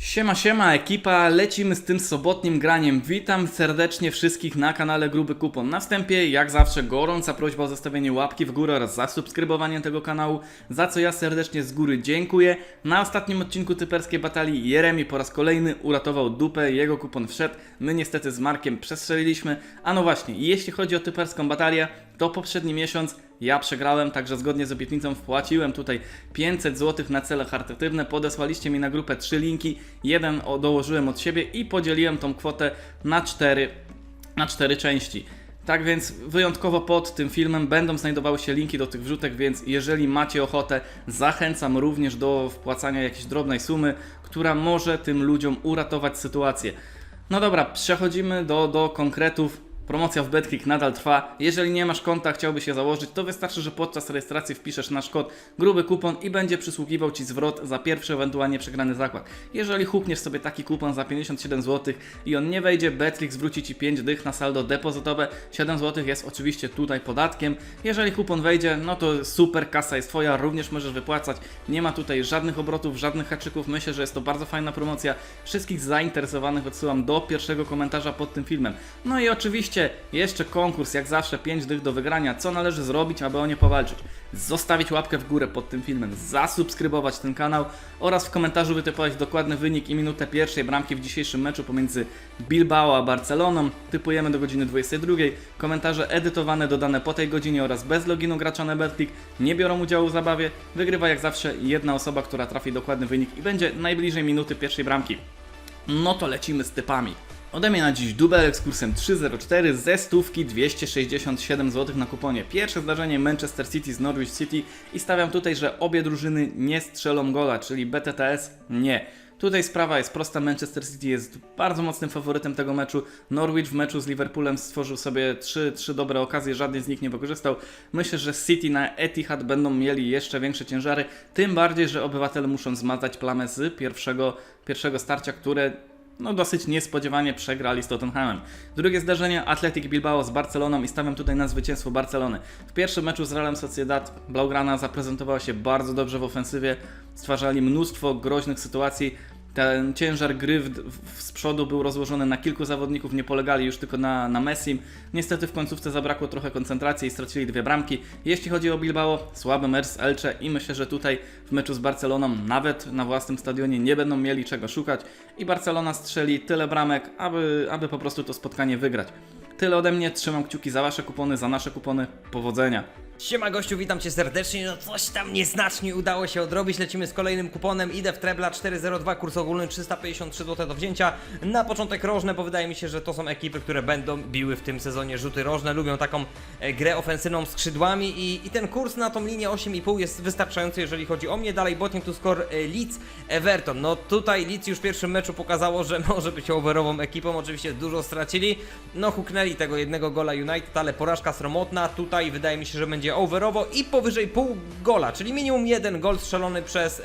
Siema, siema ekipa, lecimy z tym sobotnim graniem. Witam serdecznie wszystkich na kanale Gruby Kupon. Na wstępie, jak zawsze, gorąca prośba o zostawienie łapki w górę oraz zasubskrybowanie tego kanału, za co ja serdecznie z góry dziękuję. Na ostatnim odcinku typerskiej batalii Jeremi po raz kolejny uratował dupę, jego kupon wszedł. My niestety z Markiem przestrzeliliśmy. A no właśnie, jeśli chodzi o typerską batalię, to poprzedni miesiąc ja przegrałem, także zgodnie z obietnicą wpłaciłem tutaj 500 zł na cele charytatywne. Podesłaliście mi na grupę trzy linki. Jeden dołożyłem od siebie i podzieliłem tą kwotę na cztery, na cztery części. Tak więc wyjątkowo pod tym filmem będą znajdowały się linki do tych wrzutek, więc jeżeli macie ochotę, zachęcam również do wpłacania jakiejś drobnej sumy, która może tym ludziom uratować sytuację. No dobra, przechodzimy do, do konkretów. Promocja w BetClick nadal trwa. Jeżeli nie masz konta, chciałbyś się założyć, to wystarczy, że podczas rejestracji wpiszesz nasz kod gruby kupon i będzie przysługiwał Ci zwrot za pierwszy ewentualnie przegrany zakład. Jeżeli hukniesz sobie taki kupon za 57 zł i on nie wejdzie, BetClick zwróci Ci 5 dych na saldo depozytowe. 7 zł jest oczywiście tutaj podatkiem. Jeżeli kupon wejdzie, no to super, kasa jest Twoja, również możesz wypłacać. Nie ma tutaj żadnych obrotów, żadnych haczyków. Myślę, że jest to bardzo fajna promocja. Wszystkich zainteresowanych odsyłam do pierwszego komentarza pod tym filmem. No i oczywiście jeszcze konkurs, jak zawsze 5 dych do wygrania. Co należy zrobić, aby o nie powalczyć? Zostawić łapkę w górę pod tym filmem, zasubskrybować ten kanał oraz w komentarzu wytypować dokładny wynik i minutę pierwszej bramki w dzisiejszym meczu pomiędzy Bilbao a Barceloną. Typujemy do godziny 22. Komentarze edytowane, dodane po tej godzinie oraz bez loginu gracza na nie biorą udziału w zabawie. Wygrywa jak zawsze jedna osoba, która trafi dokładny wynik i będzie najbliżej minuty pierwszej bramki. No to lecimy z typami. Ode mnie na dziś dubel z kursem 3.04 ze stówki 267 zł na kuponie. Pierwsze zdarzenie Manchester City z Norwich City i stawiam tutaj, że obie drużyny nie strzelą gola, czyli BTTS nie. Tutaj sprawa jest prosta, Manchester City jest bardzo mocnym faworytem tego meczu. Norwich w meczu z Liverpoolem stworzył sobie trzy, trzy dobre okazje, żadnej z nich nie wykorzystał. Myślę, że City na Etihad będą mieli jeszcze większe ciężary, tym bardziej, że obywatele muszą zmazać plamę z pierwszego, pierwszego starcia, które no dosyć niespodziewanie przegrali z Tottenhamem. Drugie zdarzenie Athletic Bilbao z Barceloną i stawiam tutaj na zwycięstwo Barcelony. W pierwszym meczu z Realem Sociedad Blaugrana zaprezentowała się bardzo dobrze w ofensywie, stwarzali mnóstwo groźnych sytuacji. Ten ciężar gry w, w, z przodu był rozłożony na kilku zawodników, nie polegali już tylko na, na Messim. Niestety w końcówce zabrakło trochę koncentracji i stracili dwie bramki. Jeśli chodzi o Bilbao, słaby mecz z Elche i myślę, że tutaj w meczu z Barceloną nawet na własnym stadionie nie będą mieli czego szukać i Barcelona strzeli tyle bramek, aby, aby po prostu to spotkanie wygrać. Tyle ode mnie, trzymam kciuki za Wasze kupony, za nasze kupony. Powodzenia! Siema gościu, witam cię serdecznie. No coś tam nieznacznie udało się odrobić. Lecimy z kolejnym kuponem. Idę w Trebla 402, kurs ogólny 353 zł do wzięcia. Na początek rożne, bo wydaje mi się, że to są ekipy, które będą biły w tym sezonie rzuty rożne. Lubią taką e, grę ofensywną skrzydłami i, i ten kurs na tą linię 8,5 jest wystarczający, jeżeli chodzi o mnie. Dalej botting to score Leeds, Everton. No tutaj Leeds już w pierwszym meczu pokazało, że może być overową ekipą. Oczywiście dużo stracili. No huknęli tego jednego gola United, ale porażka sromotna. Tutaj wydaje mi się, że będzie overowo i powyżej pół gola, czyli minimum jeden gol strzelony przez. e,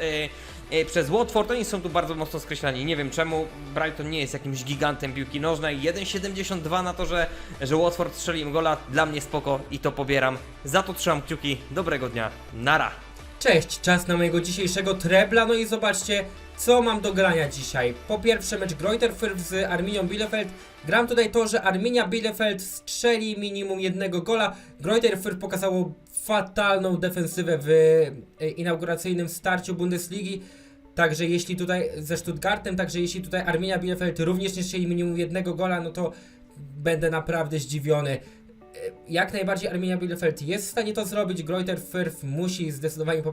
e, przez Watford, oni są tu bardzo mocno skreślani. Nie wiem czemu Brighton nie jest jakimś gigantem piłki nożnej. 1,72 na to, że, że Watford strzeli im gola. Dla mnie spoko i to pobieram. Za to trzymam kciuki. Dobrego dnia. Nara. Cześć, czas na mojego dzisiejszego trebla, no i zobaczcie, co mam do grania dzisiaj. Po pierwsze mecz Greuther Fürth z Arminią Bielefeld. Gram tutaj to, że Arminia Bielefeld strzeli minimum jednego gola. Greuther Fürth pokazało fatalną defensywę w e, inauguracyjnym starciu Bundesligi. Także jeśli tutaj ze Stuttgartem, także jeśli tutaj Arminia Bielefeld również nie strzeli minimum jednego gola, no to będę naprawdę zdziwiony jak najbardziej Arminia Bielefeld jest w stanie to zrobić. Greuther Fürth musi zdecydowanie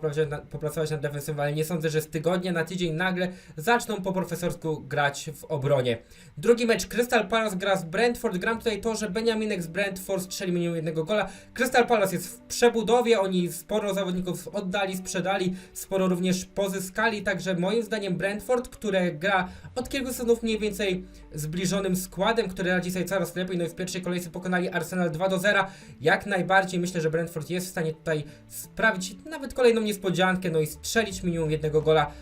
popracować nad, defensywą, ale nie sądzę, że z tygodnia na tydzień nagle zaczną po profesorsku grać w obronie. Drugi mecz Crystal Palace gra z Brentford. Gram tutaj to, że Benjaminek z Brentford strzeli minimum jednego gola. Crystal Palace jest w przebudowie, oni sporo zawodników oddali, sprzedali, sporo również pozyskali, także moim zdaniem Brentford, które gra od kilku sezonów mniej więcej zbliżonym składem, który radzi sobie coraz lepiej, no i w pierwszej kolejce pokonali Arsenal 2 do 0. Jak najbardziej myślę, że Brentford jest w stanie tutaj sprawić nawet kolejną niespodziankę, no i strzelić minimum jednego gola.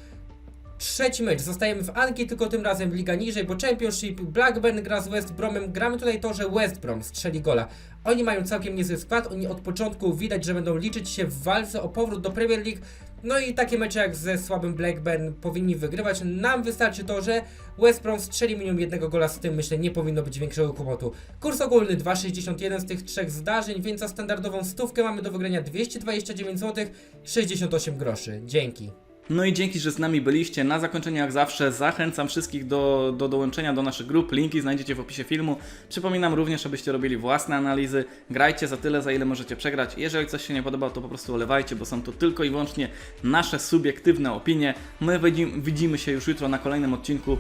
Trzeci mecz. Zostajemy w Anglii, tylko tym razem liga niżej, bo Championship Blackburn gra z West Bromem. Gramy tutaj to, że West Brom strzeli gola. Oni mają całkiem niezły skład. Oni od początku widać, że będą liczyć się w walce o powrót do Premier League. No i takie mecze jak ze słabym Blackburn powinni wygrywać. Nam wystarczy to, że West Brom strzeli minimum jednego gola, z tym myślę nie powinno być większego kłopotu. Kurs ogólny 2,61 z tych trzech zdarzeń, więc za standardową stówkę mamy do wygrania 229 zł 68 groszy. Dzięki. No i dzięki, że z nami byliście. Na zakończenie, jak zawsze, zachęcam wszystkich do, do dołączenia do naszych grup. Linki znajdziecie w opisie filmu. Przypominam również, abyście robili własne analizy. Grajcie za tyle, za ile możecie przegrać. Jeżeli coś się nie podoba, to po prostu olewajcie, bo są to tylko i wyłącznie nasze subiektywne opinie. My widzimy, się już jutro na kolejnym odcinku.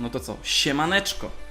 No to co, siemaneczko!